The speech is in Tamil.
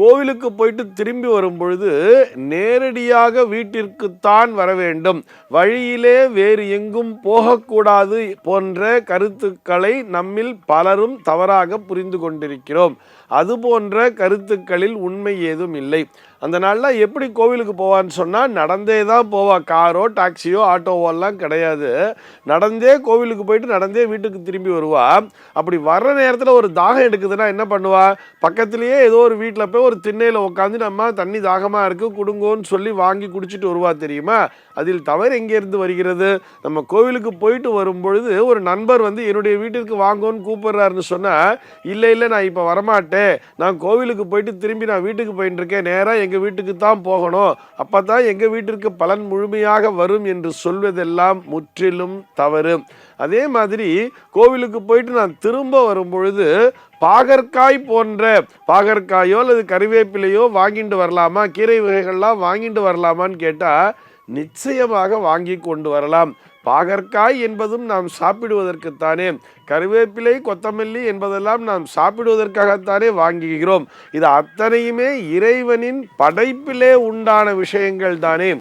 கோவிலுக்கு போயிட்டு திரும்பி வரும் பொழுது நேரடியாக வீட்டிற்குத்தான் வர வேண்டும். வழியிலே வேறு எங்கும் போகக்கூடாது போன்ற கருத்துக்களை நம்மில் பலரும் தவறாக புரிந்து கொண்டிருக்கிறோம். அது போன்ற கருத்துக்களில் உண்மை ஏதும் இல்லை. அந்த நாளில் எப்படி கோவிலுக்கு போவான்னு சொன்னால் நடந்தே தான் போவாள் காரோ டாக்ஸியோ ஆட்டோவோ எல்லாம் கிடையாது. நடந்தே கோவிலுக்கு போயிட்டு நடந்தே வீட்டுக்கு திரும்பி வருவா. அப்படி வர்ற நேரத்தில் ஒரு தாகம் எடுக்குதுன்னா என்ன பண்ணுவா? பக்கத்துலேயே ஏதோ ஒரு வீட்டில் போய் ஒரு திண்ணையில் உட்காந்து நம்ம தண்ணி தாகமாக இருக்குது குடுங்கோன்னு சொல்லி வாங்கி குடிச்சிட்டு வருவா தெரியுமா? அதில் தவறு எங்கேருந்து வருகிறது? நம்ம கோவிலுக்கு போயிட்டு வரும்பொழுது ஒரு நண்பர் வந்து என்னுடைய வீட்டிற்கு வாங்கோன்னு கூப்பிடுறாருன்னு சொன்னால் இல்லை இல்லை நான் இப்போ வரமாட்டேன். நான் கோவிலுக்கு போயிட்டு திரும்பி நான் வீட்டுக்கு போயிட்டு இருக்கேன். நேராக எங்கள் வீட்டுக்கு தான் போகணும். அப்போ தான் எங்கள் வீட்டிற்கு பலன் முழுமையாக வரும் என்று சொல்வதெல்லாம் முற்றிலும் தவறு. அதே மாதிரி கோவிலுக்கு போயிட்டு நான் திரும்ப வரும் பொழுது பாகற்காய் போன்ற பாகற்காயோ அல்லது கறிவேப்பிலையோ வாங்கிட்டு வரலாமா? கீரை வகைகள்லாம் வாங்கிட்டு வரலாமான்னு கேட்டால் நிச்சயமாக வாங்கி கொண்டு வரலாம். பாகற்காய் என்பதும் நாம் சாப்பிடுவதற்குத்தானே கருவேப்பிலை கொத்தமல்லி என்பதெல்லாம் நாம் சாப்பிடுவதற்காகத்தானே வாங்குகிறோம். இது அத்தனையுமே இறைவனின் படைப்பிலே உண்டான விஷயங்கள் தானே